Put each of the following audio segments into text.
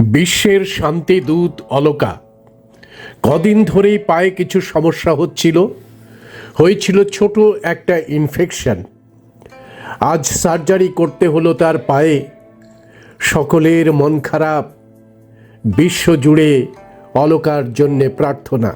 বিশ্বের শান্তি দূত অলকা। কদিন ধরেই পায়ে কিছু সমস্যা হচ্ছিল। হয়েছিল ছোট একটা ইনফেকশন আজ সার্জারি করতে হলো তার পায়ে। সকলের মন খারাপ। বিশ্ব জুড়ে অলকার জন্যে প্রার্থনা।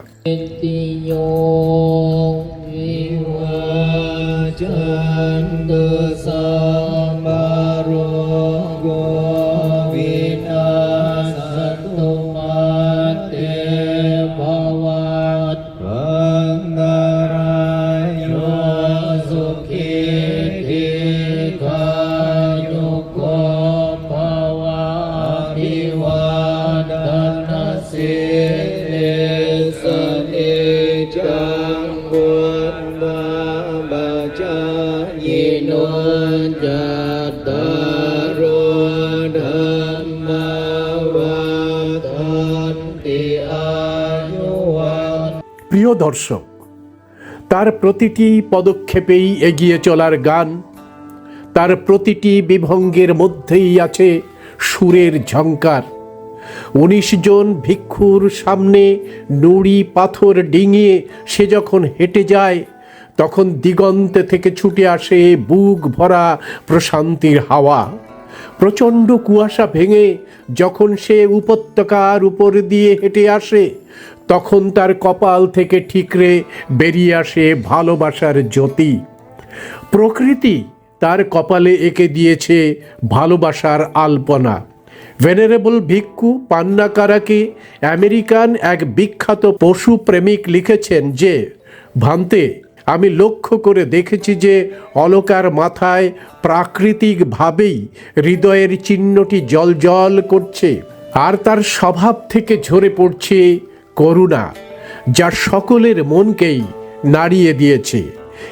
প্রিয় দর্শক, তার প্রতিটি পদক্ষেপেই এগিয়ে চলার গান, তার প্রতিটি বিভঙ্গের মধ্যেই আছে সুরের ঝঙ্কার উনিশ জন ভিক্ষুর সামনে নুড়ি পাথর ডিঙিয়ে সে যখন হেঁটে যায় তখন দিগন্তে থেকে ছুটে আসে বুক ভরা প্রশান্তির হাওয়া। প্রচণ্ড কুয়াশা ভেঙে যখন সে উপত্যকার উপর দিয়ে হেঁটে আসে, তখন তার কপাল থেকে ঠিকরে বেরিয়ে আসে ভালোবাসার জ্যোতি। প্রকৃতি তার কপালে এঁকে দিয়েছে ভালোবাসার আলপনা। ভেনারেবল ভিক্ষু পান্নাকারাকে আমেরিকান এক বিখ্যাত পশু প্রেমিক লিখেছেন যে, ভান্তে আমি লক্ষ্য করে দেখেছি যে অলকার মাথায় প্রাকৃতিকভাবেই হৃদয়ের চিহ্নটি জল জল করছে, আর তার স্বভাব থেকে ঝরে পড়ছে করুণা, যা সকলের মনকেই নাড়িয়ে দিয়েছে।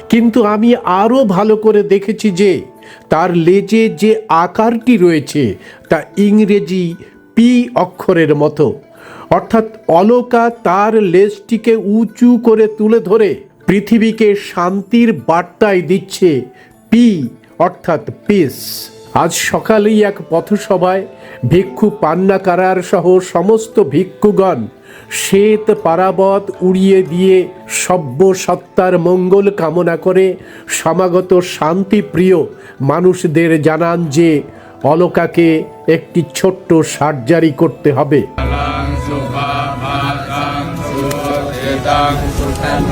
কিন্তু আমি আরও ভালো করে দেখেছি যে তার লেজে যে আকারটি রয়েছে, তা ইংরেজি পি অক্ষরের মতো। অর্থাৎ অলকা তার লেজটিকে উঁচু করে তুলে ধরে পৃথিবীকে শান্তির বার্তায় দিচ্ছে পি, অর্থাৎ পিস আজ সকালেই এক পথসভায় ভিক্ষু পান্নাকারার সহ সমস্ত ভিক্ষুগণ শ্বেত পারাবত উড়িয়ে দিয়ে সভ্য সত্তার মঙ্গল কামনা করে সমাগত শান্তিপ্রিয় মানুষদের জানান যে অলকাকে একটি ছোট্ট সার্জারি করতে হবে। ตโน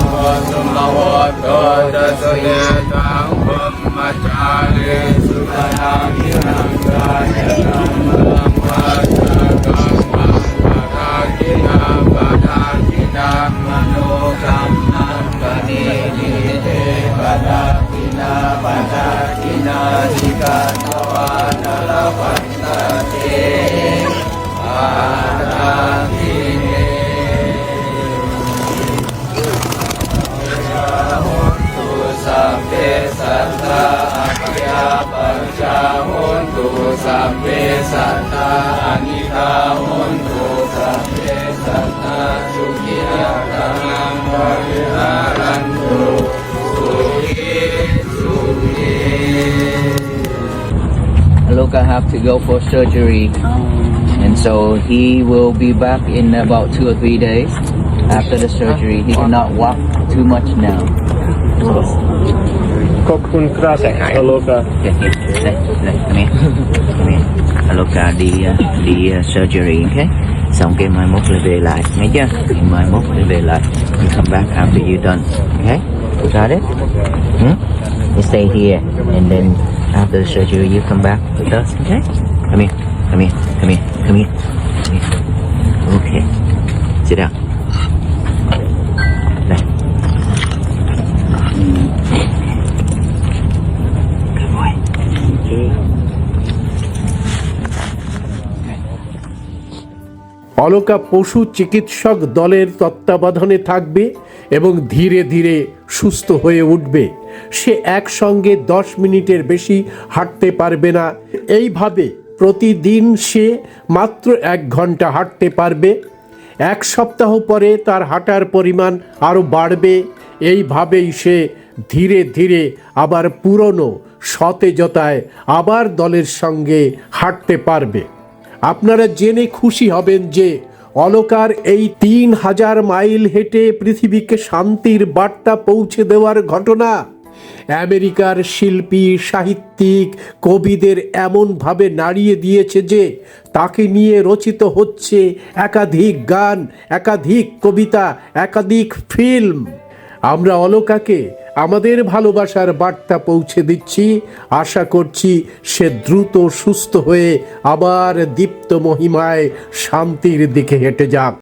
สุมาโหโตตัสเยตังพมมาจาริสุขนังยิรังกายนังมังวาจากัมมัปะทากินาปะทากินามโนกรรมังปณิทิเตปะทากินาปะทา สัพเพสัตตาอนิจจามุนตุสัพเพสัตตาสุขิยาตานังปริหารันตุสุขิสุขิ Aloka have to go for surgery oh. and so he will be back in about two or three days after the surgery. He cannot walk too much now. So. có khung ra sẽ aloka đây đây đây come here. Come here. Aloka đi ờ, đi ờ, surgery okay? Xong cái mai mốt lại về lại. Nghe chưa thì mai mốt lại về lại. You come back after you done okay? Got it? Hmm? you stay here and then after the surgery you come back with us okay? Come here. Come here. Come here. Come here, come here. okay. Sit down. Alka পশু চিকিৎসক দলের তত্ত্বাবধানে থাকবে এবং ধীরে ধীরে সুস্থ হয়ে উঠবে। সে একসঙ্গে দশ মিনিটের বেশি হাঁটতে পারবে না। এইভাবে প্রতিদিন সে মাত্র এক ঘণ্টা হাঁটতে পারবে। এক সপ্তাহ পরে তার হাঁটার পরিমাণ আরও বাড়বে। এইভাবেই সে ধীরে ধীরে আবার পুরনো সতেজতায় আবার দলের সঙ্গে হাঁটতে পারবে। আপনারা জেনে খুশি হবেন যে অলকার এই তিন হাজার মাইল হেঁটে পৃথিবীকে শান্তির বার্তা পৌঁছে দেওয়ার ঘটনা। আমেরিকার শিল্পী, সাহিত্যিক, কবিদের এমনভাবে নাড়িয়ে দিয়েছে যে তাকে নিয়ে রচিত হচ্ছে একাধিক গান, একাধিক কবিতা, একাধিক ফিল্ম। আমরা অলকাকে আমাদের ভালোবাসার বার্তা পৌঁছে দিচ্ছি। আশা করছি সে দ্রুত সুস্থ হয়ে আবার দীপ্ত মহিমায় শান্তির দিকে হেঁটে যাক।